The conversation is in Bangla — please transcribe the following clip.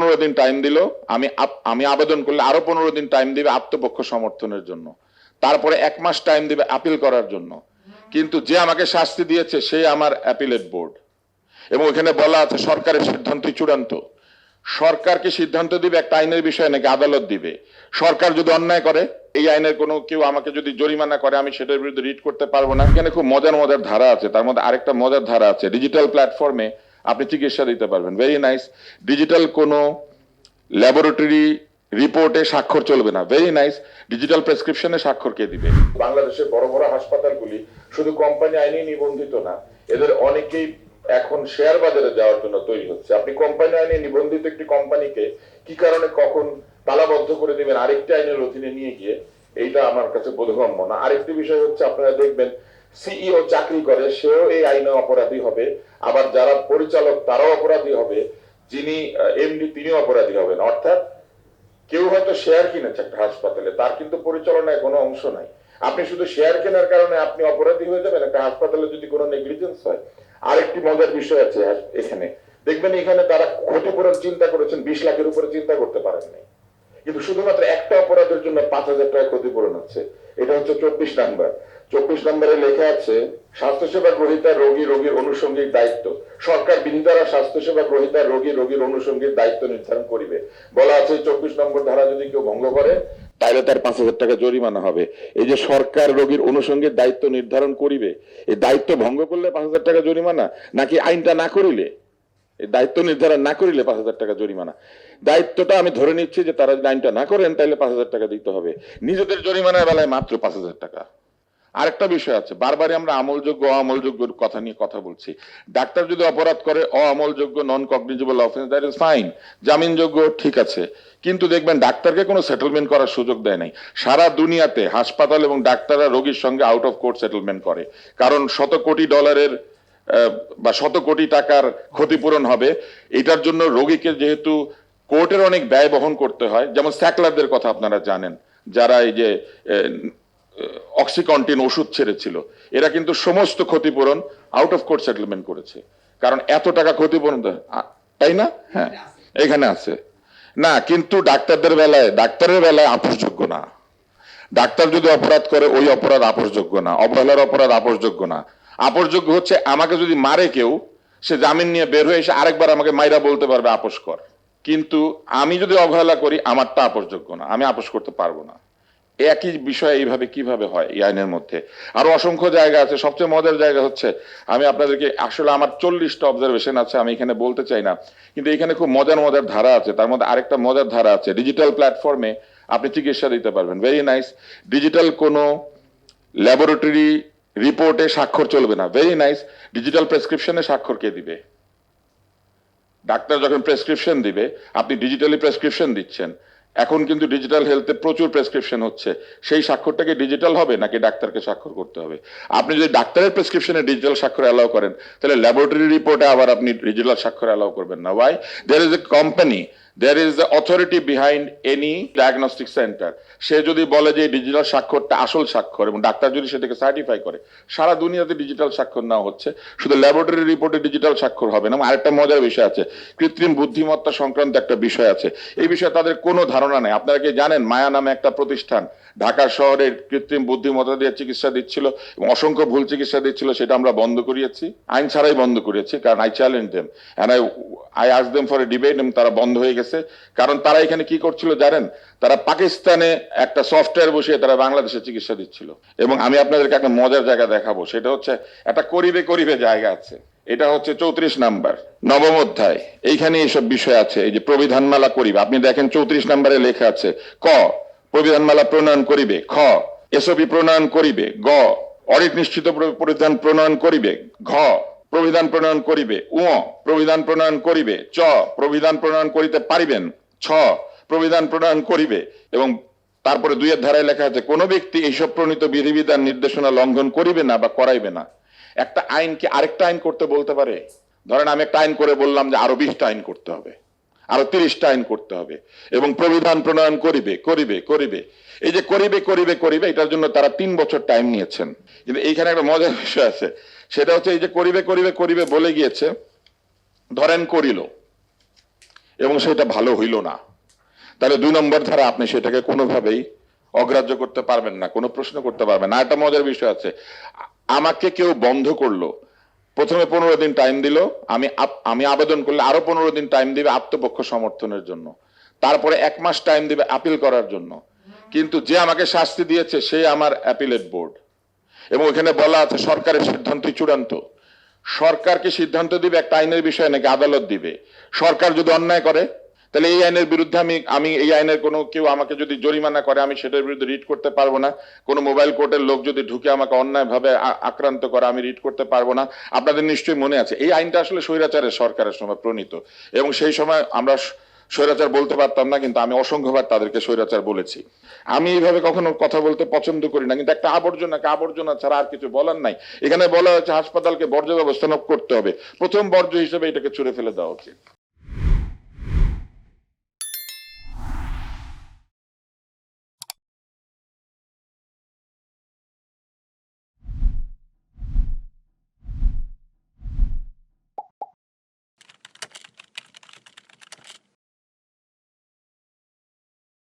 পনেরো দিন টাইম দিল, আমি আমি আবেদন করলে আরও পনেরো দিন টাইম দিবে আত্মপক্ষ সমর্থনের জন্য। তারপরে এক মাস টাইম দিবে আপিল করার জন্য। কিন্তু যে আমাকে শাস্তি দিয়েছে, সে আমার অ্যাপিলেট বোর্ড এবং ওখানে বলা আছে, সরকারের সিদ্ধান্তই চূড়ান্ত। সরকার কি সিদ্ধান্ত দিবে? একটা আইনের বিষয়ে নাকি আদালত দিবে? সরকার যদি অন্যায় করে, এই আইনের কোনো কেউ আমাকে যদি জরিমানা করে, আমি সেটার বিরুদ্ধে রিট করতে পারব না। এখানে খুব মজার মজার ধারা আছে। তার মধ্যে আরেকটা মজার ধারা আছে। ডিজিটাল প্ল্যাটফর্মে আপনি চিকিৎসা দিতে পারবেন। ভেরি নাইস ডিজিটাল কোনো ল্যাবরেটরি রিপোর্টে স্বাক্ষর চলবে না। ভেরি নাইস ডিজিটাল প্রেসক্রিপশনে স্বাক্ষর কে দিবে? বাংলাদেশের বড় বড় হাসপাতালগুলি শুধু কোম্পানি আইনে নিবন্ধিত না, এদের অনেকেই এখন শেয়ার বাজারে যাওয়ার জন্য তৈরি হচ্ছে। আপনি কোম্পানি আইনে নিবন্ধিত একটি কোম্পানিকে কি কারণে কখন তালাবদ্ধ করে দিবেন আরেকটি আইনের অধীনে নিয়ে গিয়ে, এইটা আমার কাছে বোধগম্য না। আরেকটি বিষয় হচ্ছে, আপনারা দেখবেন সিইও চাকরি করে, সেও এই আইনে অপরাধী হবে। আবার যারা পরিচালক, তারাও অপরাধী হবে। যিনি এমডি তিনিও অপরাধী হবেন। অর্থাৎ কেউ হয়তো শেয়ার কিনেছে একটা হাসপাতালে, তার কিন্তু পরিচালনায় কোনো অংশ নাই। আপনি শুধু শেয়ার কেনার কারণে আপনি অপরাধী হয়ে যাবেন, একটা হাসপাতালে যদি কোনো নেগলিজেন্স হয়। আরেকটি মজার বিষয় আছে এখানে। দেখবেন এখানে তারা ক্ষতিপূরণ চিন্তা করেছেন, বিশ লাখের উপরে চিন্তা করতে পারেন নাই। কিন্তু শুধুমাত্র একটা অপরাধের জন্য পাঁচ হাজার টাকা ক্ষতিপূরণ হচ্ছে এটা হচ্ছে চব্বিশ নাম্বার। চব্বিশ নম্বরে লেখা আছে, স্বাস্থ্যসেবা গ্রহীতা রোগী রোগীর অনুষঙ্গিক দায়িত্ব। সরকার বিধি দ্বারা স্বাস্থ্যসেবা গ্রহিতা রোগী রোগীর অনুষঙ্গিক দায়িত্ব নির্ধারণ করিবে। বলা আছে, চব্বিশ নম্বর ধারা যদি কেউ ভঙ্গ করে তাহলে তার পাঁচ হাজার টাকা জরিমানা হবে। এই যে সরকার রোগীর অনুষঙ্গিক দায়িত্ব নির্ধারণ করিবে, এই দায়িত্ব ভঙ্গ করলে পাঁচ হাজার টাকা জরিমানা, নাকি আইনটা না করিলে? এই দায়িত্ব নির্ধারণ না করিলে পাঁচ হাজার টাকা জরিমানা। দায়িত্বটা আমি ধরে নিচ্ছি যে তারা যদি আইনটা না করেন তাহলে পাঁচ হাজার টাকা দিতে হবে। নিজেদের জরিমানার বেলায় মাত্র পাঁচ হাজার টাকা। আরেকটা বিষয় আছে, বারবারই আমরা আমলযোগ্য অমলযোগ্য কথা নিয়ে কথা বলছি। ডাক্তার যদি অপরাধ করে অমলযোগ্য non cognizable offence that is fine জামিনযোগ্য, ঠিক আছে। কিন্তু দেখবেন ডাক্তারকে কোনো সেটেলমেন্ট করার সুযোগ দেয় নাই। সারা দুনিয়াতে হাসপাতাল এবং ডাক্তাররা রোগীর সঙ্গে আউট অফ কোর্ট সেটেলমেন্ট করে। কারণ শত কোটি ডলারের বা শত কোটি টাকার ক্ষতিপূরণ হবে। এটার জন্য রোগীকে যেহেতু কোর্টের অনেক ব্যয় বহন করতে হয়, যেমন স্যাকলারদের কথা আপনারা জানেন, যারা এই যে অক্সিকন্টিন ওষুধ ছেড়েছিল। এরা কিন্তু সমস্ত ক্ষতিপূরণ আউট অফ কোর্ট সেটেলমেন্ট করেছে। কারণ এত টাকা ক্ষতিপূরণ তাই না? হ্যাঁ। এখানে আছে। না কিন্তু ডাক্তারদের বেলায় ডাক্তারের বেলায় আপোষযোগ্য না। ডাক্তার যদি অপরাধ করে ওই অপরাধ আপোষযোগ্য না। অবহেলার অপরাধ আপোষযোগ্য না। আপোষযোগ্য হচ্ছে আমাকে যদি মারে কেউ সে জামিন নিয়ে বের হয়ে এসে আরেকবার আমাকে মাইরা বলতে পারবে আপোষ কর। কিন্তু আমি যদি অবহেলা করি আমারটা আপোষযোগ্য না। আমি আপোষ করতে পারব না। একই বিষয় এইভাবে কীভাবে হয় এই আইনের মধ্যে? আরও অসংখ্য জায়গা আছে। সবচেয়ে মজার জায়গা হচ্ছে, আমি আপনাদেরকে আসলে আমার চল্লিশটা অবজারভেশন আছে, আমি এখানে বলতে চাই না, কিন্তু এখানে খুব মজার মজার ধারা আছে, তার মধ্যে আরেকটা মজার ধারা আছে ডিজিটাল প্ল্যাটফর্মে আপনি চিকিৎসা দিতে পারবেন। ভেরি নাইস ডিজিটাল কোনো ল্যাবরেটরি রিপোর্টে স্বাক্ষর চলবে না। ভেরি নাইস ডিজিটাল প্রেসক্রিপশনে স্বাক্ষর কে দিবে? ডাক্তার যখন প্রেসক্রিপশন দিবে, আপনি ডিজিটালি প্রেসক্রিপশন দিচ্ছেন। এখন কিন্তু ডিজিটাল হেলথে প্রচুর প্রেসক্রিপশন হচ্ছে। সেই স্বাক্ষরটাকে ডিজিটাল হবে, নাকি ডাক্তারকে স্বাক্ষর করতে হবে? আপনি যদি ডাক্তারের প্রেসক্রিপশনে ডিজিটাল স্বাক্ষর অ্যালাউ করেন, তাহলে ল্যাবরেটরি রিপোর্টে আবার আপনি ডিজিটাল স্বাক্ষর অ্যালাউ করবেন না। Why there is a company there is the authority behind any diagnostic centre সে যদি বলে যে ডিজিটাল স্বাক্ষরটা আসল স্বাক্ষর এবং ডাক্তার যদি সেটাকে সার্টিফাই করে, সারা দুনিয়াতে ডিজিটাল স্বাক্ষর নেওয়া হচ্ছে। শুধু ল্যাবরেটরি রিপোর্টে ডিজিটাল স্বাক্ষর হবে না আরেকটা মজার বিষয় আছে, কৃত্রিম বুদ্ধিমত্তা সংক্রান্ত একটা বিষয় আছে। এই বিষয়ে তাদের কোনো ধারণা নেই। আপনারা কি জানেন, মায়া নামে একটা প্রতিষ্ঠান ঢাকা শহরে কৃত্রিম বুদ্ধিমত্তা দিয়ে চিকিৎসা দিচ্ছিল এবং অসংখ্য ভুল চিকিৎসা দিচ্ছিল, সেটা আমরা বন্ধ করিয়েছি। আইন ছাড়াই বন্ধ করিয়েছি, কারণ I challenge them and I I ask them for a debate এবং তারা বন্ধ হয়ে গেছে। কারণ তারা এখানে কি করছিল জানেন? তারা পাকিস্তানে একটা সফটওয়্যার বসিয়ে তারা বাংলাদেশে চিকিৎসা দিচ্ছিল। এবং আমি আপনাদেরকে একটা মজার জায়গা দেখাবো। সেটা হচ্ছে একটা করিবে করিবে জায়গা আছে। এটা হচ্ছে চৌত্রিশ নাম্বার, নবম অধ্যায়। এইখানে এইসব বিষয় আছে। এই যে প্রবিধানমালা করিবে। আপনি দেখেন চৌত্রিশ নাম্বারে লেখা আছে, ক, প্রবিধানমালা প্রণয়ন করিবে। খ এসবি প্রণয়ন করিবে। গ, অডিট নিশ্চিত প্র- প্রণয়ন করিবে। ঘ প্রবিধান প্রণয়ন করিবে। উ প্রবিধান প্রণয়ন করিবে। চ, প্রবিধান প্রণয়ন করিতে পারিবেন। ছ, প্রবিধান প্রণয়ন করিবে। এবং তারপরে দুইয়ের ধারায় লেখা আছে, কোন ব্যক্তি এইসব প্রণীত বিধিবিধান নির্দেশনা লঙ্ঘন করিবে না বা করাইবে না। একটা আইন কি আরেকটা আইন করতে বলতে পারে? ধরেন আমি একটা আইন করে বললাম যে আরও বিশটা আইন করতে হবে। আরও তিরিশটা আইন করতে হবে। এবং প্রবিধান প্রণয়ন করিবে করিবে করিবে। এই যে করিবে করিবে করিবে, এটার জন্য তারা তিন বছর টাইম নিয়েছেন। কিন্তু এইখানে একটা মজার বিষয় আছে। সেটা হচ্ছে এই যে করিবে করিবে করিবে বলে গিয়েছে, ধরেন করিল, এবং সেটা ভালো হইল না। তাহলে দুই নম্বর ধারা আপনি সেটাকে কোনোভাবেই অগ্রাহ্য করতে পারবেন না, কোনো প্রশ্ন করতে পারবেন না। একটা মজার বিষয় আছে, আমাকে কেউ বন্ধ করল, প্রথমে পনেরো দিন টাইম দিল, আমি আমি আবেদন করলে আরও পনেরো দিন টাইম দিবে আত্মপক্ষ সমর্থনের জন্য। তারপরে এক মাস টাইম দিবে আপিল করার জন্য। কিন্তু যে আমাকে শাস্তি দিয়েছে, সে আমার অ্যাপিলেট বোর্ড এবং ওখানে বলা আছে সরকারের সিদ্ধান্তই চূড়ান্ত। সরকার কি সিদ্ধান্ত দিবে? একটা আইনের বিষয়ে নাকি আদালত দিবে? সরকার যদি অন্যায় করে, তাহলে এই আইনের বিরুদ্ধে আমি আমি এই আইনের কোনো কেউ আমাকে যদি জরিমানা করে, আমি সেটার বিরুদ্ধে রিট করতে পারব না। কোনো মোবাইল কোর্টের লোক যদি ঢুকে আমাকে অন্যায়ভাবে আক্রান্ত করে, আমি রিট করতে পারব না। আপনাদের নিশ্চয়ই মনে আছে, এই আইনটা আসলে স্বৈরাচারের সরকারের সময় প্রণীত। এবং সেই সময় আমরা স্বৈরাচার বলতে পারতাম না, কিন্তু আমি অসংখ্যবার তাদেরকে স্বৈরাচার বলেছি। আমি এইভাবে কখনো কথা বলতে পছন্দ করি না, কিন্তু একটা আবর্জনা আবর্জনা ছাড়া আর কিছু বলার নাই। এখানে বলা হয়েছে হাসপাতালকে বর্জ্য ব্যবস্থাপনা করতে হবে। প্রথম বর্জ্য হিসেবে এটাকে ছুড়ে ফেলে দেওয়া উচিত।